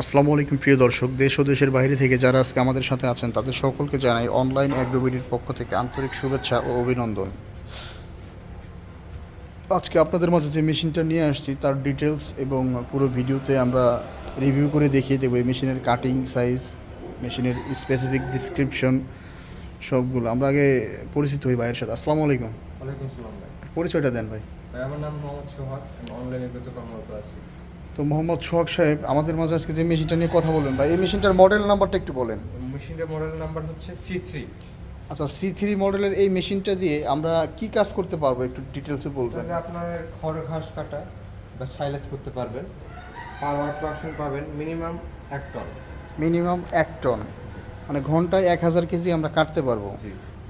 আসসালামু আলাইকুম প্রিয় দর্শক দেশ ও দেশের বাইরে থেকে যারা আজকে আমাদের সাথে আছেন তাদের সকলকে জানাই অনলাইন অ্যাগ্রোবিডির পক্ষ থেকে আন্তরিক শুভেচ্ছা ও অভিনন্দন। আজকে আপনাদের মাঝে যে মেশিনটা নিয়ে আসছি তার ডিটেলস এবং পুরো ভিডিওতে আমরা রিভিউ করে দেখিয়ে দেবো। এই মেশিনের কাটিং সাইজ মেশিনের স্পেসিফিক ডিসক্রিপশন সবগুলো। আমরা আগে পরিচিত হই ভাইয়ের সাথে। আসসালামু আলাইকুম। ওয়ালাইকুম সালাম ভাই। পরিচয়টা দেন ভাই। আমার নাম মোহাম্মদ সোহাগ। আমি অনলাইনে কর্মরত আছি। তো মোহাম্মদ সোহাগ সাহেব আমাদের মাঝে আজকে যে মেশিনটা নিয়ে কথা বলবেন বা এই মেশিনটার মডেল নাম্বারটা একটু বলেন। মেশিনটার মডেল নাম্বার হচ্ছে সি থ্রি আচ্ছা সি থ্রি মডেলের এই মেশিনটা দিয়ে আমরা কি কাজ করতে পারব একটু ডিটেলসে বলবেন? আপনার খড় ঘাস কাটা বা সাইলেজ করতে পারবেন। পাওয়ার প্রোডাকশন পাবেন মিনিমাম এক টন মিনিমাম এক টন মানে ঘন্টায় এক হাজার কেজি আমরা কাটতে পারব।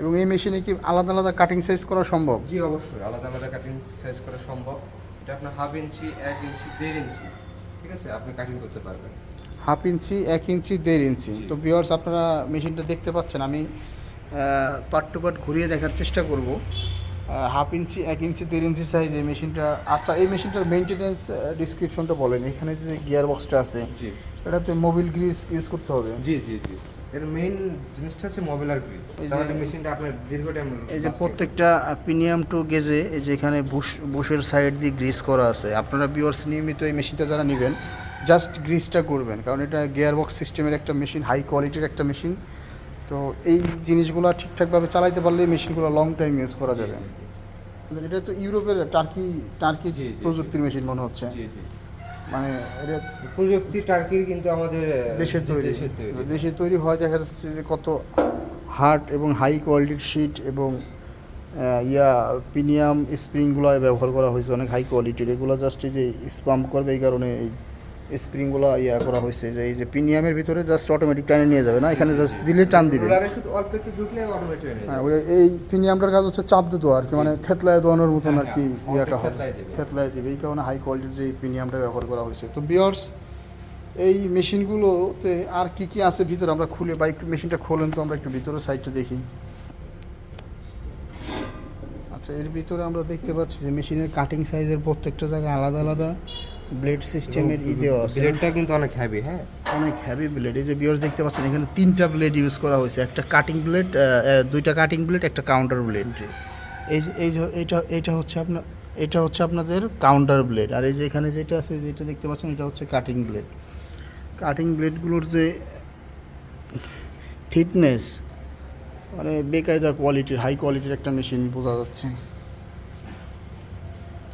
এবং এই মেশিনে কি আলাদা আলাদা কাটিং সাইজ করা সম্ভব? জি অবশ্যই। আলাদা আলাদা কাটিং সাইজ করা সম্ভব। এটা আপনার হাফ ইঞ্চি এক ইঞ্চি দেড় ইঞ্চি ঠিক আছে? আপনি কাটিং করতে পারবেন। হাফ ইঞ্চি এক ইঞ্চি দেড় ইঞ্চি। তো বিয়ার্স আপনারা মেশিনটা দেখতে পাচ্ছেন। আমি পার্ট টু পার্ট ঘুরিয়ে দেখার চেষ্টা করব। হাফ ইঞ্চি এক ইঞ্চি দেড় ইঞ্চি সাইজ এই মেশিনটা আচ্ছা এই মেশিনটার মেনটেনেন্স ডিসক্রিপশনটা বলেন। এখানে যে গিয়ার বক্সটা আছে এটাতে মোবিল গ্রিস ইউজ করতে হবে। জি জি জি। এর মেইন জিনিসটা হচ্ছে গ্রিজ এই তাহলে মেশিনটা আপনার দীর্ঘ টাইম এই যে প্রত্যেকটা প্রিমিয়াম টু গেজে এই যে এখানে বুশ বুশের সাইড দিয়ে গ্রিস করা আছে। আপনারা বিওর্স নিয়মিত এই মেশিনটা যারা নেবেন জাস্ট গ্রিসটা করবেন। কারণ এটা গিয়ার বক্স সিস্টেমের একটা মেশিন হাই কোয়ালিটির একটা মেশিন তো এই জিনিসগুলো ঠিকঠাকভাবে চালাইতে পারলে মেশিনগুলো লং টাইম ইউজ করা যাবে। এটা তো ইউরোপের টার্কি টার্কি প্রযুক্তির মেশিন মনে হচ্ছে। জি জি। মানে এটা প্রযুক্তি টার্কির কিন্তু আমাদের দেশে দেশের তৈরি। দেশে তৈরি। হয় দেখা যাচ্ছে যে কত হার্ড এবং হাই কোয়ালিটির শিট এবং ইয়া প্রিমিয়াম স্প্রিংগুলো ব্যবহার করা হয়েছে অনেক হাই কোয়ালিটির এগুলো জাস্ট এই যে স্পাম্প করবে এই কারণে এই স্প্রিংগুলো ইয়া করা হয়েছে যে এই যে প্রিমিয়ামের ভিতরে জাস্ট অটোমেটিক টানে নিয়ে যাবে না? এখানে জাস্ট দিলে টান দিবে। হয়ে ওই এই প্রিমিয়ামটার কাজ হচ্ছে চাপ দিতে আর কি মানে থেতলায় দোয়ানোর মতন আর কি হ্যাঁ, হ্যাঁ, ইয়াটা হবে থেতলায় দিবে। এই কারণে হাই কোয়ালিটির যে প্রিমিয়ামটা ব্যবহার করা হয়েছে। তো বিয়ার্স এই মেশিনগুলোতে আর কি কি আছে ভিতরে আমরা খুলে বা একটু মেশিনটা খোলেন তো আমরা একটু ভিতরে সাইডটা দেখি। আচ্ছা এর ভিতরে আমরা দেখতে পাচ্ছি যে মেশিনের কাটিং সাইজের প্রত্যেকটা জায়গায় আলাদা আলাদা। ব্লেড সিস্টেমের ই দেওয়া আছে। ব্লেডটা কিন্তু অনেক হেভি হ্যাঁ? অনেক হেভি ব্লেড। এই যে বিয়ার্স দেখতে পাচ্ছেন এখানে তিনটা ব্লেড ইউজ করা হয়েছে। একটা কাটিং ব্লেড দুইটা কাটিং ব্লেড একটা কাউন্টার ব্লেড এই যে এই যে এটা এটা হচ্ছে আপনার এটা হচ্ছে আপনাদের কাউন্টার ব্লেড আর এই যে এখানে যেটা আছে যেটা দেখতে পাচ্ছেন এটা হচ্ছে কাটিং ব্লেড কাটিং ব্লেডগুলোর যে থিকনেস মানে বেকায়দা কোয়ালিটির হাই কোয়ালিটির একটা মেশিন বোঝা যাচ্ছে।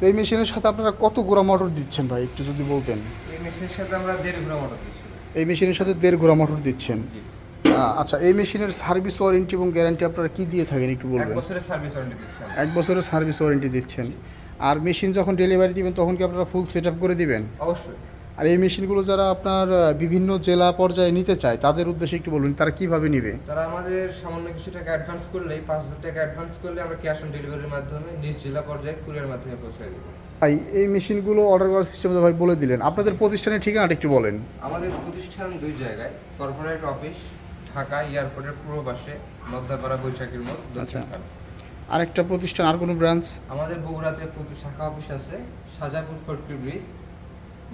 তো এই মেশিনের সাথে আপনারা কত গোড়া মোটর দিচ্ছেন ভাই? একটু যদি বলতেন। এই মেশিনের সাথে আমরা দেড় ঘোড়া মোটর দিচ্ছি। এই মেশিনের সাথে দেড় গোড়া মোটর দিচ্ছেন? আচ্ছা এই মেশিনের সার্ভিস ওয়ারেন্টি এবং গ্যারান্টি আপনারা কি দিয়ে থাকেন একটু এক বলবেন? বছরের সার্ভিস ওয়ারেন্টি দিচ্ছেন এক বছরের সার্ভিস ওয়ারেন্টি দিচ্ছেন। আর মেশিন যখন ডেলিভারি দিবেন তখন কি আপনারা ফুল সেট আপ করে দিবেন? অবশ্যই। আর এই মেশিনগুলো যারা আপনার বিভিন্ন জেলা পর্যায়ে নিতে চায় তাদের উদ্দেশ্যে একটু বলুন তারা কীভাবে নিবে? তারা আমাদের সামান্য কিছু টাকা অ্যাডভান্স করলেই পাঁচ হাজার টাকা অ্যাডভান্স করলে আমরা ক্যাশ অন ডেলিভারির মাধ্যমে নিজ জেলা পর্যায়ে কুরিয়ার মাধ্যমে পৌঁছে দেবো। ভাই এই মেশিনগুলো অর্ডার করার সিস্টেম ভাই বলে দিলেন। আপনাদের প্রতিষ্ঠানের ঠিকানাটা একটু বলেন। আমাদের প্রতিষ্ঠান দুই জায়গায় কর্পোরেট অফিস ঢাকা এয়ারপোর্টের পূর্ব পাশে মধ্যপাড়া বৈশাখীর মোড় আচ্ছা। দক্ষিণ খান। আরেকটা প্রতিষ্ঠান আর কোনো ব্রাঞ্চ আমাদের বগুড়াতে শাখা অফিস আছে সাজাপুর ফটকি ব্রিজ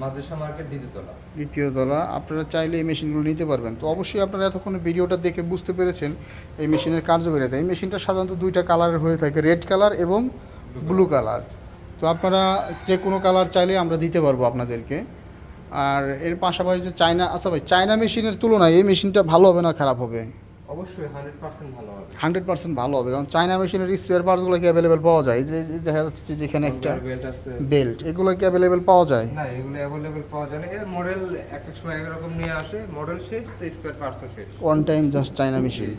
মাদ্রাসা মার্কেট দ্বিতীয়তলা দ্বিতীয় তলা আপনারা চাইলে এই মেশিনগুলো নিতে পারবেন। তো অবশ্যই আপনারা এতক্ষণ ভিডিওটা দেখে বুঝতে পেরেছেন এই মেশিনের কার্যকারিতা। এই মেশিনটা সাধারণত দুইটা কালারের হয়ে থাকে রেড কালার এবং ব্লু কালার। তো আপনারা যে কোনো কালার চাইলে আমরা দিতে পারব আপনাদেরকে। আর এর পাশাপাশি যে চায়না আচ্ছা ভাই চায়না মেশিনের তুলনায় এই মেশিনটা ভালো হবে না খারাপ হবে? অবশ্যই হান্ড্রেড পার্সেন্ট ভালো হবে। হান্ড্রেড পার্সেন্ট ভালো হবে কারণ চায়না মেশিনের স্পেয়ার পার্টসগুলো কি পাওয়া যায়? এই যে দেখা যাচ্ছে যে এখানে একটা বেল্ট আছে। বেল্ট এগুলো কি পাওয়া যায়? না এগুলো পাওয়া যায় না। এর মডেল এক এক সময় একরকম নিয়ে আসে মডেল শেষ তো স্পেয়ার পার্টসও শেষ। One time just China machine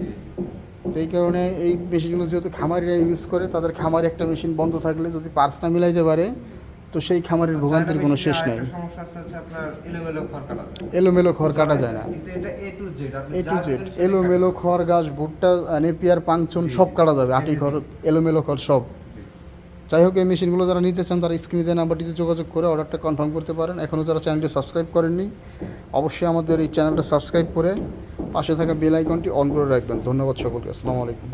এই কারণে এই মেশিনগুলো যেহেতু খামারিরা ইউজ করে তাদের খামারে একটা মেশিন বন্ধ থাকলে যদি পার্স না মিলাইতে পারে তো সেই খামারের ভোগান্তির কোনো শেষ নেই। এলোমেলো খড় কাটা। যায়। না। এ টু জেড এলোমেলো খড় গাছ ভুট্টা নেপিয়ার পাংচন সব কাটা যাবে আটি খড় এলোমেলো খড় সব। যাই হোক এই মেশিনগুলো যারা নিতে চান তারা স্ক্রিনে নাম্বারটিতে যোগাযোগ করে অর্ডারটা কনফার্ম করতে পারেন। এখনও যারা চ্যানেলটি সাবস্ক্রাইব করেননি অবশ্যই আমাদের এই চ্যানেলটা সাবস্ক্রাইব করে পাশে থাকা বেল আইকনটি অন করে রাখবেন। ধন্যবাদ সকলকে। আসসালামু আলাইকুম।